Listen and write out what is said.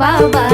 বাবা